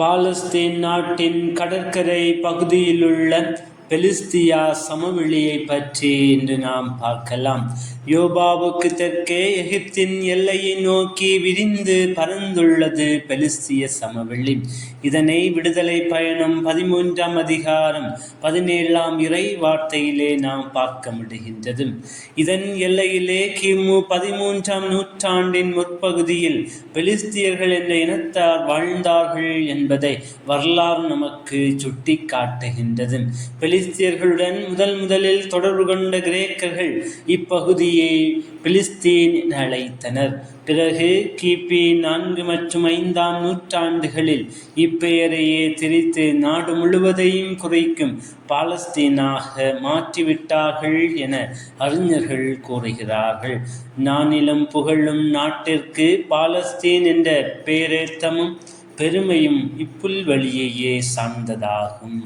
பாலஸ்தீன் நாட்டின் கடற்கரை பகுதியிலுள்ள பெலிஸ்தியா சமவெளியை பற்றி இன்று நாம் பார்க்கலாம். யோபாவுக்கு தெற்கே எகிப்தின் எல்லையை நோக்கி விரிந்து பறந்துள்ளது பெலிஸ்திய சமவெளி. இதனை விடுதலை பயணம் பதிமூன்றாம் அதிகாரம் பதினேழாம் இறை வார்த்தையிலே நாம் பார்க்க முடிகின்றது. இதன் எல்லையிலே கிமு பதிமூன்றாம் நூற்றாண்டின் முற்பகுதியில் பெலிஸ்தியர்கள் என்ற இனத்தார் வாழ்ந்தார்கள் என்பதை வரலாறு நமக்கு சுட்டி காட்டுகின்றது பெலிஸ்தியர்களுடன் முதல் முதலில் தொடர்பு கொண்ட கிரேக்கர்கள் இப்பகுதியை பிலிஸ்தீன் என அழைத்தனர். பிறகு கிபி நான்கு மற்றும் ஐந்தாம் நூற்றாண்டுகளில் இப்பெயரையே திரித்து நாடு முழுவதையும் குறைக்கும் பாலஸ்தீனாக மாற்றிவிட்டார்கள் என அறிஞர்கள் கூறுகிறார்கள். நானிலும் புகழும் நாட்டிற்கு பாலஸ்தீன் என்ற பெயரேத்தமும் பெருமையும் இப்புல்வழியையே சார்ந்ததாகும்.